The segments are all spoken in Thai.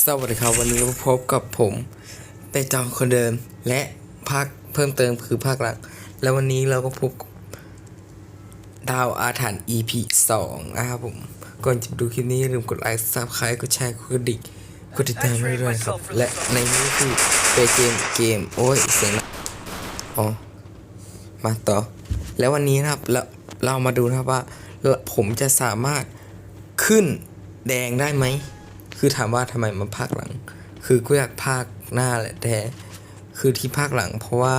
สวัสดีครับวันนี้มาพบกับผมเปจองคนเดิมและภาคเพิ่มเติมคือภาคหลัก และวันนี้เราก็พบดาวอาถรรพ์ EP 2นะครับผม ก่อนจะดูคลิปนี้อย่าลืมกดไลค์ซับสไครต์กดแชร์กดดิ่งกดติดตามให้ด้วยนะครับ และในนี้คือเปเกมเกม โอ้ยเสียงนะอ๋อมาต่อ แล้ววันนี้นะครับเราเรามาดูนะครับว่าผมจะสามารถขึ้นแดงได้ไหม คือถามว่าทำไมมาภาคหลัง คือกูอยากภาคหน้าแหละแต่คือที่ภาคหลัง เพราะว่า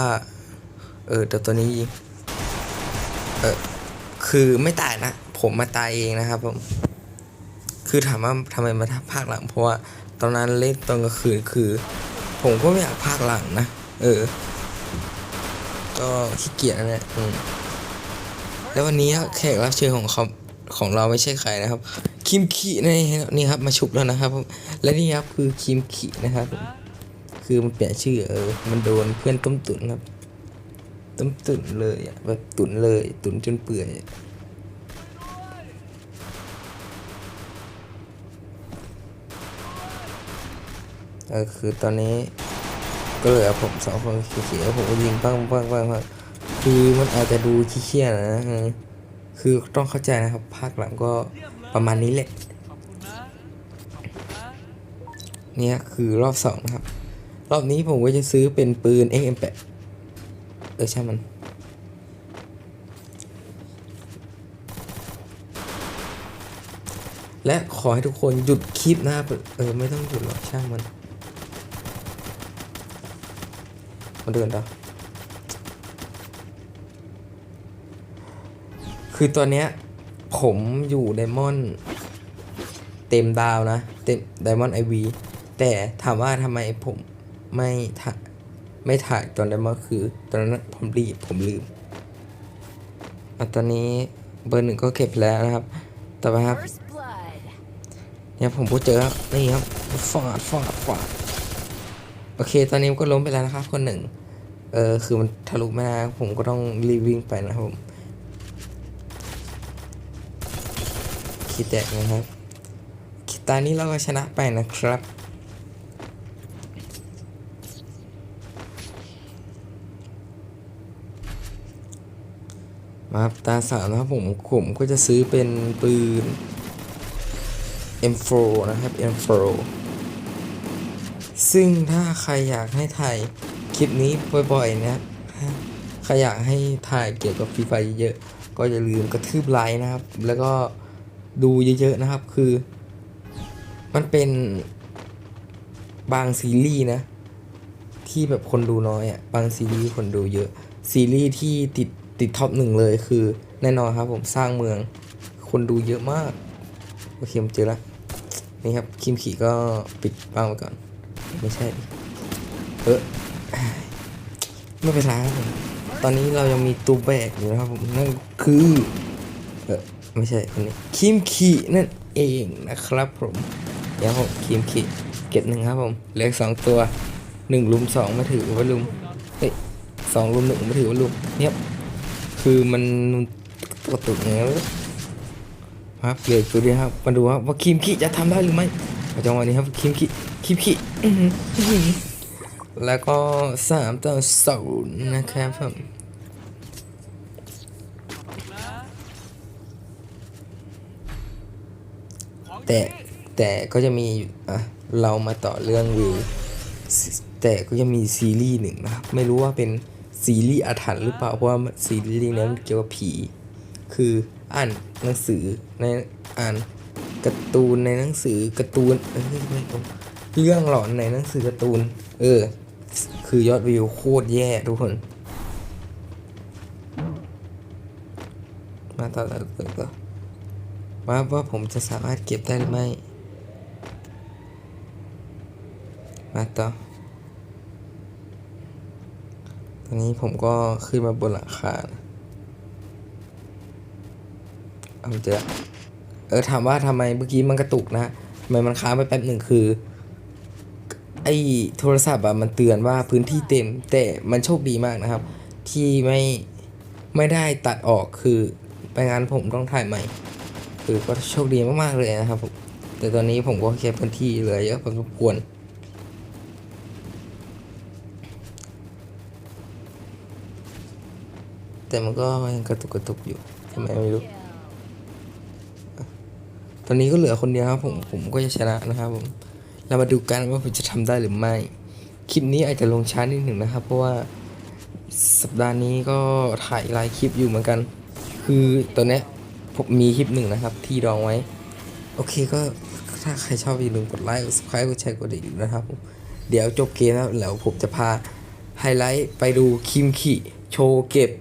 เออแต่ตัวนี้ยิงเออคือไม่ตายนะ ผมมาตายเองนะครับผมคือถามว่าทำไมมาภาคหลัง เพราะว่าตอนนั้นเล่นตอนกลางคืนคือ ผมก็ไม่อยากภาคหลังนะเออ ก็ขี้เกียจนะเนี่ยอืมแล้ววันนี้แขกรับเชิญของเขาของเราไม่ใช่ใครนะครับ คิมขีนี่นี่ครับมาชุบแล้วนะครับ และนี่ครับคือคิมขีนะครับ คือมันเปลี่ยนชื่อเออมันโดนเพื่อนต้มตุ๋นครับ ต้มตุ๋นเลยอะแบบตุ๋นเลย ตุ๋นจนเปื่อยอะเออคือตอนนี้ก็เหลือผมสองคนเขียวผมก็ยิงปังปังปังปังคือมันอาจจะดูขี้เกียจนะคือต้องเข้าใจนะครับภาคหลังก็ ประมาณนี้แหละเนี่ยคือรอบสองนะครับ รอบนี้ผมก็จะซื้อเป็นปืน XM8 เออใช่มัน และขอให้ทุกคนหยุดคลิปนะครับเออไม่ต้องหยุดหรอกช่างมันมาเดินดาวคือตอนเนี้ย ผมอยู่ไดมอนด์เต็มดาวนะ เต็มไดมอนด์ไอวีแต่ถามว่าทำไมผมไม่ถ่ายไม่ถ่ายตอนไดมอนด์คือ ตอนนั้นผมรีบผมลืมอะตอนนี้เบอร์หนึ่งก็เก็บแล้วนะครับ ต่อไปครับ First blood. เนี่ยผมก็เจอแล้วนี่ครับฟาดฟาดฟาดโอเค ตอนนี้ก็ล้มไปแล้วนะครับ คนหนึ่งเออคือมันทะลุไม่ได้ผมก็ต้องรีบวิ่งไปนะครับผม คิดแตกนะครับคิดตานี้เราก็ชนะไปนะครับ มาตาสามนะครับผมผมก็จะซื้อเป็นปืน M4 นะครับ M4 ซึ่งถ้าใครอยากให้ถ่ายคลิปนี้บ่อยๆ นะครับใครอยากให้ถ่ายเกี่ยวกับฟรีไฟเยอะก็อย่าลืมกระทืบไลค์นะครับ แล้วก็ ดูเยอะๆนะครับ คือ มันเป็นบางซีรีส์นะ ที่แบบคนดูน้อยอะ บางซีรีส์คนดูเยอะ ซีรีส์ที่ติดติดท็อปหนึ่งเลยคือแน่นอนครับผมสร้างเมือง คนดูเยอะมาก โอเคผมเจอแล้วนี่ครับ คิมขี่ก็ปิดบ้างไปก่อน ไม่ใช่ เออไม่เป็นไรครับผมตอนนี้เรายังมีตัวแบกอยู่นะครับผมนั่นคือเออ ไม่ใช่คนนี้คิมขีนั่นเองนะครับผม เดี๋ยวผมคิมขีเก็บหนึ่งครับผมเหลือสองตัวหนึ่งลุมสองม่ถือว่าลุมเฮ้ยสองลุมหนึ่งม่ถือว่าลุมเนี่ยคือมันตัวตุ่นอย่างเงี้ยครับเหลือกตัวเดียวครับมาดูครับว่าคิมคิจะทำได้หรือไม่มาจังหวะนี้ครับคิมคิคิมคิอื้อหืออื้อหือแล้วก็สามต่อศูนย์นะครับผม แต่แต่ก็จะมีอะเรามาต่อเรื่องวิว แต่ก็จะมีซีรีส์หนึ่งนะครับไม่รู้ว่าเป็นซีรีส์อาถรรพ์หรือเปล่าเพราะว่าซีรีส์นี้นเกี่ยวกับผี คืออ่านหนังสือในอ่านการ์ตูนในหนังสือการ์ตูนเอ้ยไม่ตรงเรื่องหลอนในหนังสือการ์ตูน เออ คือยอดวิวโคตรแย่ทุกคน มาต่อต่อต่อต่อ ว่าว่าผมจะสามารถเก็บได้หรือไม่ มาต่อ ตอนนี้ผมก็ขึ้นมาบนหลังคาเอาเจอเออถามว่าทำไมเมื่อกี้มันกระตุกนะทำไมมันค้างไปแป๊บหนึ่งคือ ไอ้โทรศัพท์อะมันเตือนว่าพื้นที่เต็ม แต่มันโชคดีมากนะครับ ที่ไม่ไม่ได้ตัดออกคือไปงานผมต้องถ่ายใหม่ คือก็โชคดีมากๆเลยนะครับผมแต่ตอนนี้ผมก็แค่พื้นที่เหลือเยอะพอสมควรแต่มันก็ยังกระตุกกระตุกอยู่ทำไมไม่รู้ ตอนนี้ก็เหลือคนเดียวครับผมผมก็จะชนะนะครับผมเรามาดูกันว่าผมจะทำได้หรือไม่ คลิปนี้อาจจะลงช้านิดหนึ่งนะครับ เพราะว่าสัปดาห์นี้ก็ถ่ายหลายคลิปอยู่เหมือนกัน คือตอนนี้ ผมมีคลิปหนึ่งนะครับ ที่ดองไว้ โอเคก็ถ้าใครชอบอย่าลืมกดไลค์กด subscribe กดแชร์กดติดนะครับ เดี๋ยวจบเกมแล้วแล้วผมจะพาไฮไลท์ไปดูคิมคิโชว์เก็บ